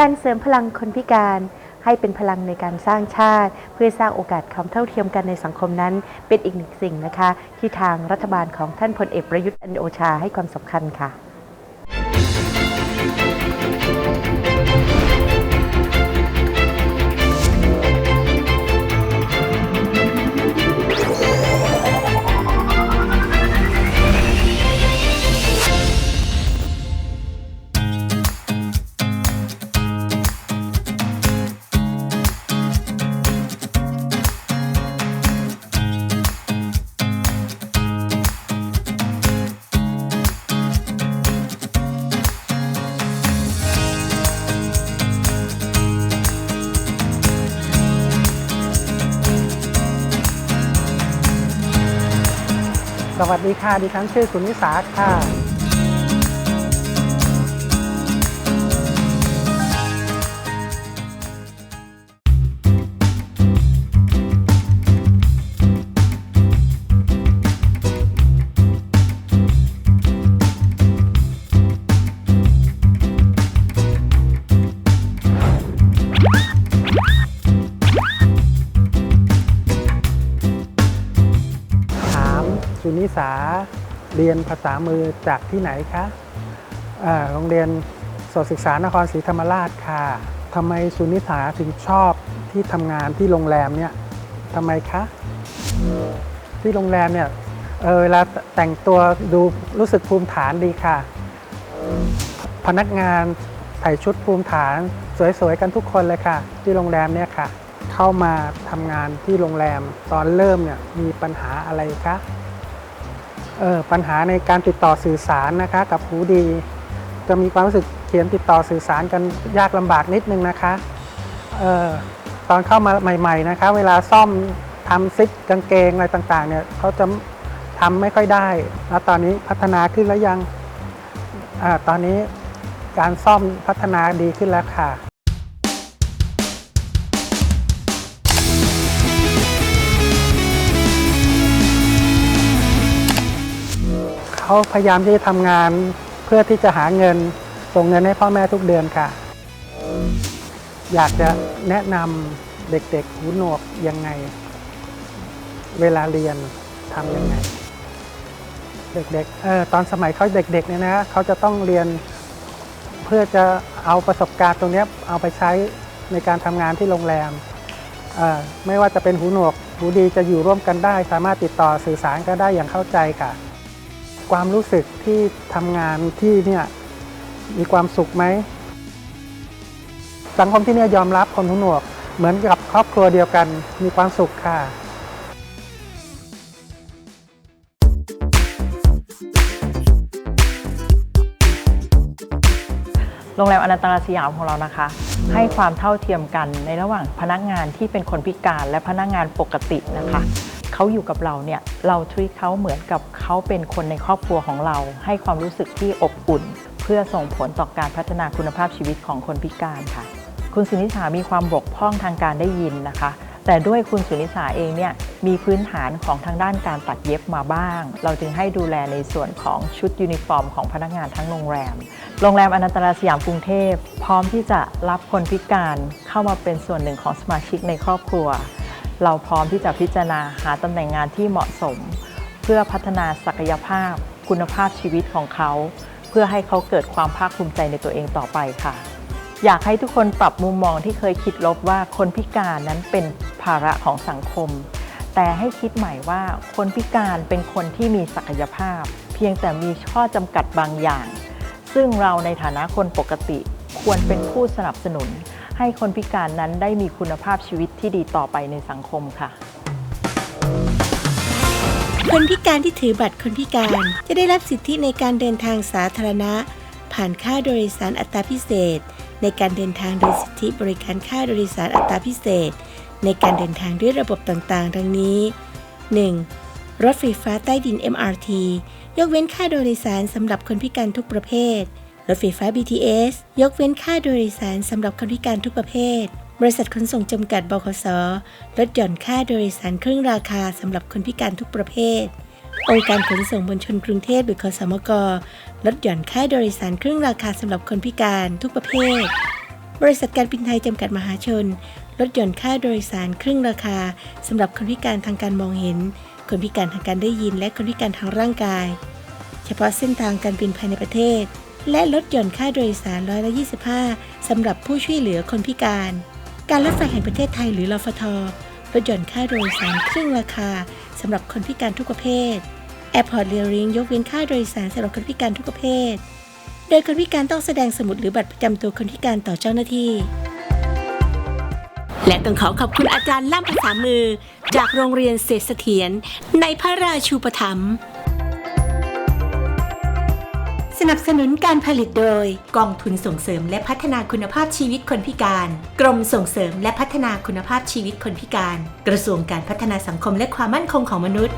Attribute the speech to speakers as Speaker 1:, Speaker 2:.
Speaker 1: การเสริมพลังคนพิการ ให้เป็นพลังในการสร้างชาติ เพื่อสร้างโอกาสความเท่าเทียมกันในสังคมนั้น เป็นอีกหนึ่งสิ่งนะคะ ที่ทางรัฐบาลของท่านพลเอกประยุทธ์อันโอชาให้ความสำคัญค่ะ
Speaker 2: สวัสดีค่ะ ดิฉันชื่อสุนิสาค่ะ นิสาเรียนภาษามือจากที่ไหนคะอ่าโรงเรียนโสตศึกษานครศรีธรรมราชค่ะทำไมสุนิสาถึงชอบที่ทำงานที่โรงแรมเนี่ยทำไมคะ ที่โรงแรมเนี่ยเออเวลาแต่งตัวดูรู้สึกภูมิฐานดีค่ะ พนักงานใส่ชุดภูมิฐานสวยๆกันทุกคนเลยค่ะ ที่โรงแรมเนี่ยค่ะ เข้ามาทำงานที่โรงแรมตอนเริ่มเนี่ยมีปัญหาอะไรคะเออ ปัญหาในการติดต่อสื่อสารนะคะ กับหูดี จะมีความรู้สึกเขียนติดต่อสื่อสารกันยากลำบากนิดนึงนะคะเออตอนเข้ามาใหม่ ๆนะคะ เวลาซ่อมทำซิปกางเกงอะไรต่างๆเนี่ยเขาจะทำไม่ค่อยได้ แล้วตอนนี้พัฒนาขึ้นแล้วยังอาตอนนี้การซ่อมพัฒนาดีขึ้นแล้วค่ะ เขาพยายามที่จะทำงาน เพื่อที่จะหาเงินส่งเงินให้พ่อแม่ทุกเดือนค่ะ อยากจะแนะนำเด็กๆหูหนวกยังไง เวลาเรียนทำยังไง เด็กๆเออตอนสมัยเขาเด็กๆเนี่ยนะเขาจะต้องเรียนเพื่อจะเอาประสบการณ์ตรงนี้เอาไปใช้ในการทำงานที่โรงแรมไม่ว่าจะเป็นหูหนวก หูดีจะอยู่ร่วมกันได้ สามารถติดต่อสื่อสารกันได้อย่างเข้าใจค่ะ ความรู้สึกที่ทำงานที่เนี่ยมีความสุขไหม สังคมที่เนี่ยยอมรับคนหูหนวก เหมือนกับครอบครัวเดียวกันมีความสุขค่ะ
Speaker 3: โรงแรมอนันตราสยามของเรานะคะ ให้ความเท่าเทียมกันในระหว่างพนักงานที่เป็นคนพิการและพนักงานปกตินะคะ เขาอยู่กับเราเนี่ยเราทรีตเขาเหมือนกับเขาเป็นคนในครอบครัวของเรา ให้ความรู้สึกที่อบอุ่น เพื่อส่งผลต่อการพัฒนาคุณภาพชีวิตของคนพิการค่ะ คุณสุนิสามีความบกพร่องทางการได้ยินนะคะ แต่ด้วยคุณสุนิสาเองเนี่ยมีพื้นฐานของทางด้านการตัดเย็บมาบ้าง เราจึงให้ดูแลในส่วนของชุดยูนิฟอร์มของพนักงานทั้งโรงแรม โรงแรมอนันตราสยามกรุงเทพ พร้อมที่จะรับคนพิการเข้ามาเป็นส่วนหนึ่งของสมาชิกในครอบครัว เราพร้อมที่จะพิจารณาหาตำแหน่งงานที่เหมาะสม เพื่อพัฒนาศักยภาพ คุณภาพชีวิตของเขา เพื่อให้เขาเกิดความภาคภูมิใจในตัวเองต่อไปค่ะ อยากให้ทุกคนปรับมุมมองที่เคยคิดลบว่าคนพิการนั้นเป็นภาระของสังคม แต่ให้คิดใหม่ว่าคนพิการเป็นคนที่มีศักยภาพ เพียงแต่มีข้อจำกัดบางอย่าง ซึ่งเราในฐานะคนปกติ ควรเป็นผู้สนับสนุน ให้คนพิการนั้นได้มีคุณภาพชีวิตที่ดีต่อไปในสังคมค่ะ
Speaker 4: คนพิการที่ถือบัตรคนพิการจะได้รับสิทธิในการเดินทางสาธารณะ ผ่านค่าโดยสารอัตราพิเศษ ในการเดินทางโดยสิทธิบริการค่าโดยสารอัตราพิเศษ ในการเดินทางด้วยระบบต่างๆ ดังนี้ 1. รถไฟฟ้าใต้ดิน MRT ยกเว้นค่าโดยสารสำหรับคนพิการทุกประเภท รถไฟฟ้า BTS ยกเว้นค่าโดยสารสำหรับคนพิการทุกประเภท บริษัทขนส่งจำกัดบขสลดหย่อนค่าโดยสารครึ่งราคาสำหรับคนพิการทุกประเภท องค์การขนส่งมวลชนกรุงเทพหรือคสมกลดหย่อนค่าโดยสารครึ่งราคาสำหรับคนพิการทุกประเภท บริษัทการบินไทยจำกัดมหาชน ลดหย่อนค่าโดยสารครึ่งราคาสำหรับคนพิการทางการมองเห็น คนพิการทางการได้ยิน และคนพิการทางร่างกาย เฉพาะเส้นทางการบินภายในประเทศ และลดหย่อนค่าโดยสารร้อยละ25สำหรับผู้ช่วยเหลือคนพิการ การรถไฟแห่งประเทศไทยหรือรฟทลดหย่อนค่าโดยสารครึ่งราคาสำหรับคนพิการทุกประเภท Airport r a i l i n k ยกเว้นค่าโดยสารสำหรับคนพิการทุกประเภท โดยคนพิการต้องแสดงสมุดหรือบัตรประจำตัวคนพิการต่อเจ้าหน้าที่ และต้องขอขอบคุณอาจารย์ล่ามภาษามือ จากโรงเรียนเศรษฐเถียรในพระราชูปถัมภ์ สนับสนุนการผลิตโดย กองทุนส่งเสริมและพัฒนาคุณภาพชีวิตคนพิการ กรมส่งเสริมและพัฒนาคุณภาพชีวิตคนพิการ กระทรวงการพัฒนาสังคมและความมั่นคงของมนุษย์